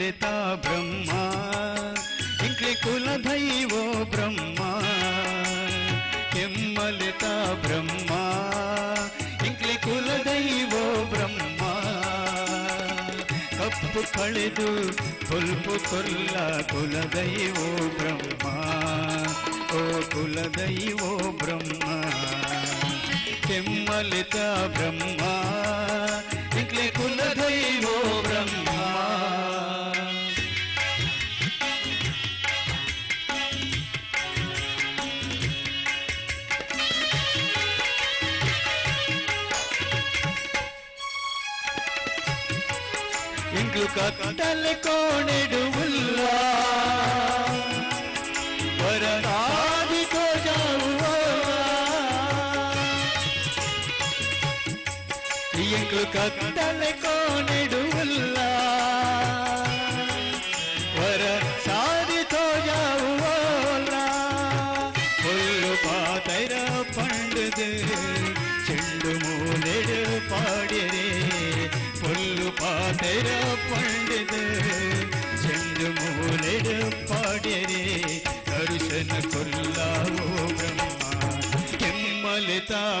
ಕೆಮ್ಮಲಿತ ಬ್ರಹ್ಮ ಇಂಕ್ಲಿ ಕುಲದೈವೋ ಬ್ರಹ್ಮ ಕೆಮ್ಮಲಿತ ಬ್ರಹ್ಮ ಇಂಕ್ಲಿ ಕುಲದೈವೋ ಬ್ರಹ್ಮ ಕಪ್ಪು ಕಳೆದು ಕೊಲ್ಪು ಕೊಲ್ಲ ಕುಲದೈವೋ ಬ್ರಹ್ಮ ಓ ಕುಲದೈವೋ ಬ್ರಹ್ಮ ಕೆಮ್ಮಲಿತ ಬ್ರಹ್ಮ ఇండ్లు కట్టలు కోణెడు ఇండ్లు కట్టలు కోణెడు ఉల్లా.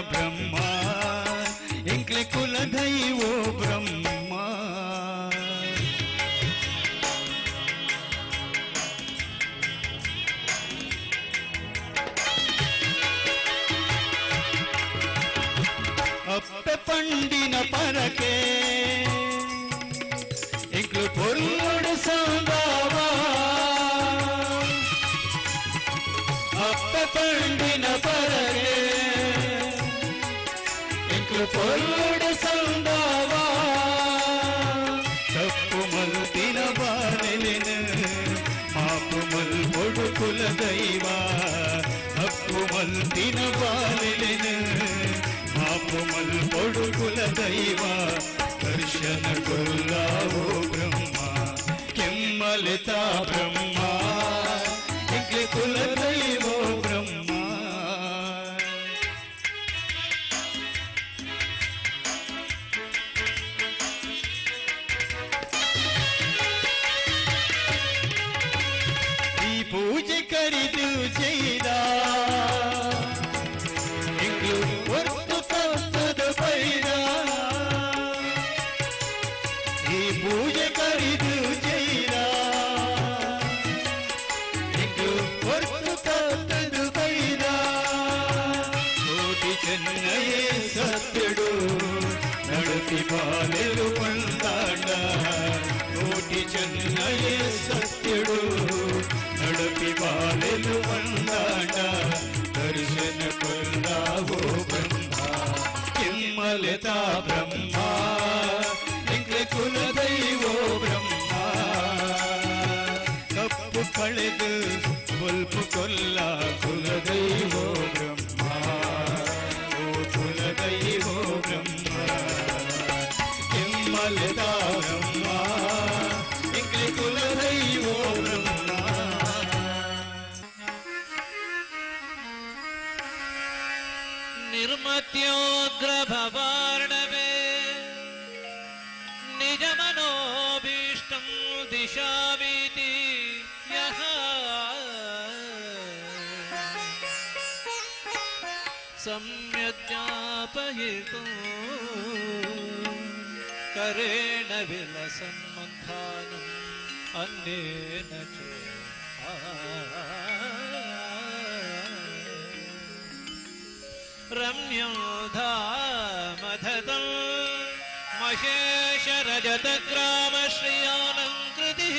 ಕೆಮ್ಮಲಿತ ಬ್ರಹ್ಮ ఇంక్లే కులదైవో బ్రహ్మ అప్ప పండిన పరకే ఇంక్లు పొరుడు సందావా అప్ప పండిన పరకే ఇంక్లు పొల్లుడు సందావా. తప్పు మల్తిన బాలెలిన పొడుకుల దైవా. తప్పు మల్తిన బాలెలిన పొడుకుల దైవా. దర్శన కొల్లావో బ్రహ్మ కెమ్మలిత బ్రహ్మ. என்னையே ಸತ್ಯಡು ನಡುತಿ ಬಾಲೆರು ಪಂದಾಡ ಕೋಟಿ ಚೆನ್ನಯೇ ಸತ್ಯಡು ನಡುತಿ ಬಾಲೆರು ಪಂದಾಡ ದರ್ಶನ ಕೊಂದಾವೋ ಬ್ರಹ್ಮ ಕೆಮ್ಮಲತಾ ಬ್ರಹ್ಮ ಎಂಗ್ರೆ ಕುಲದೈವೋ ಬ್ರಹ್ಮ ಕಪ್ಪು ಕಳೆದು ಒಲ್ಪು ಕೊಲ್ಲ निर्मत्योग्रभवार्णवे निजमनोभीष्टं दिशावीति यः। सम्यज्ञापयितुं करेण विलसन्मन्थानम् अन्येन च रम्यो धामधतं महेशरजतग्रामश्रियालङ्कृतिः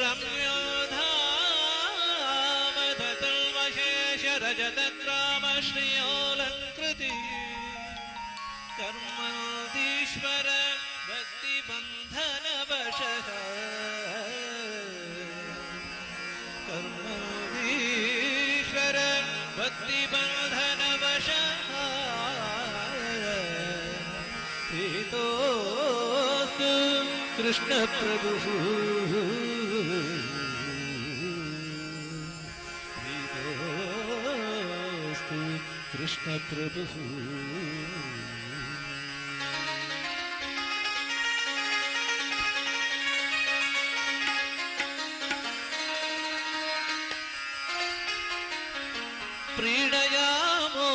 रम्यो धामधतं महेशरजतग्रामश्रियोलङ्कृतिः कर्माधीश्वर भक्तिबन्धनवशः ीतो कृष्णप्रभुः। प्रीतो कृष्णप्रभुः। प्रीणयामो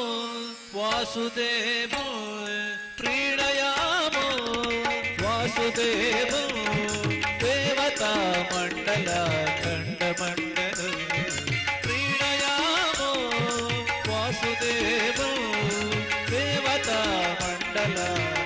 वासुदेवो Yeah.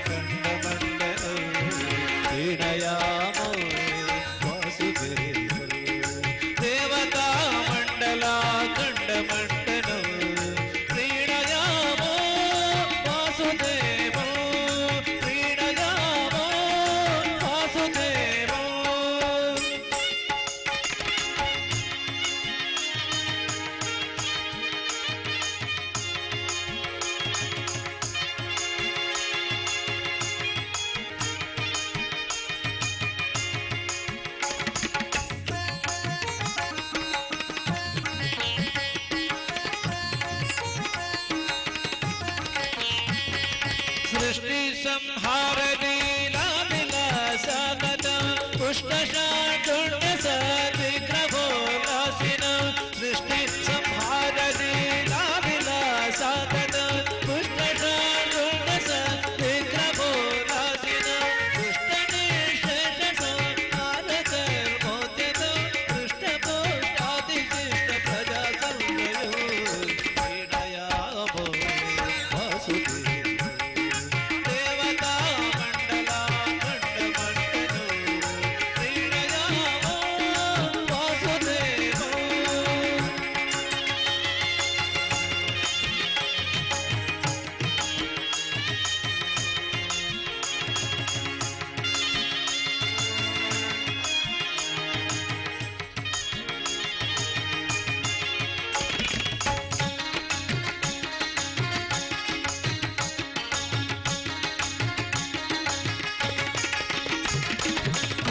सृष्टि संहार दीना विलासा कदा पुष्ट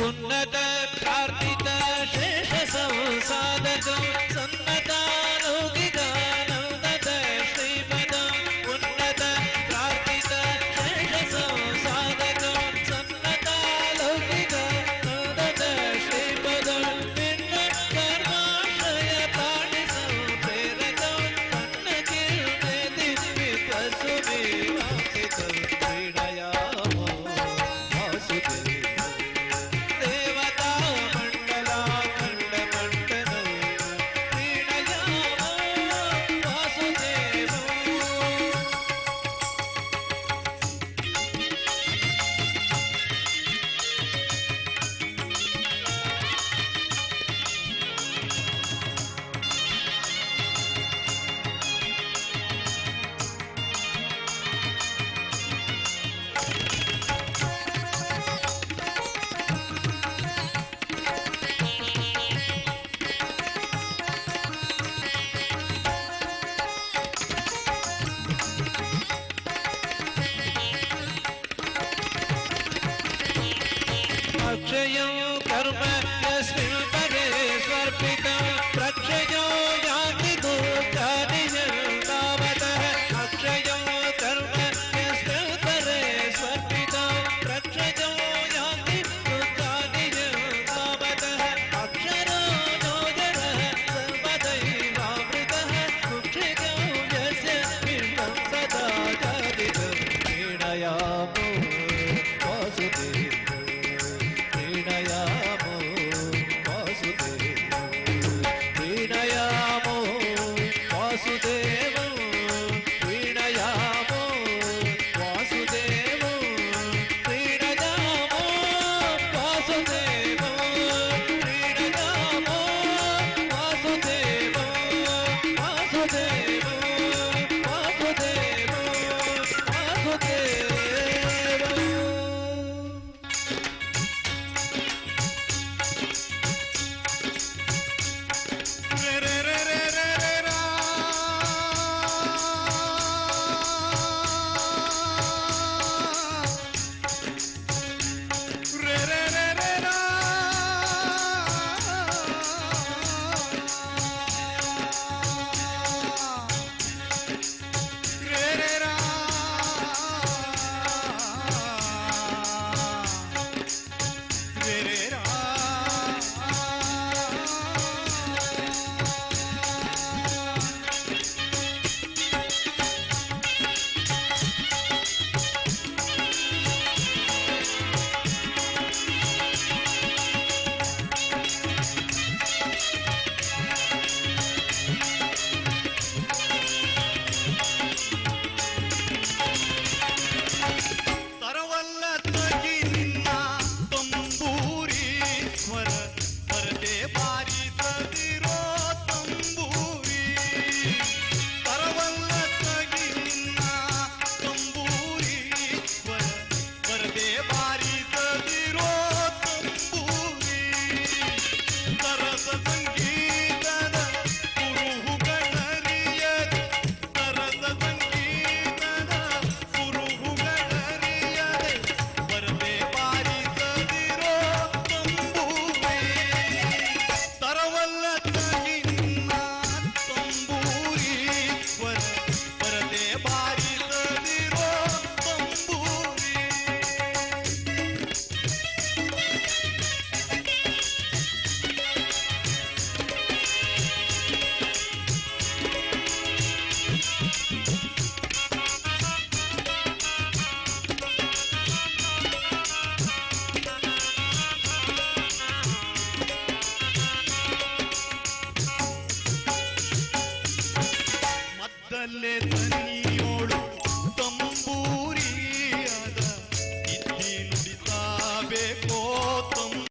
ಉನ್ನತ ಪ್ರಾರ್ಥಿತ ಶ್ರೇಷ್ಠ ಸಂಸಾಧಕ ಸನ್ನತಾನೌಕಿಕ ನೌನತ ಶ್ರೀಪದ ಉನ್ನತ ಪ್ರಾರ್ಥಿತ ಶ್ರೇಷ್ಠ ಸಂಸಾಧಕ ಸನ್ನತಾನೌಕಿಕ ನೌನತ ಶ್ರೀಪದ ಭಿನ್ನ ಕರ್ಮಾಶ್ರಯ ಪ್ರಾಣಿ ಸಂಪ್ರೇರಕ ತನ್ನ ಕೀರ್ತಿ ವಿಪಸುಮಿ gentlemen.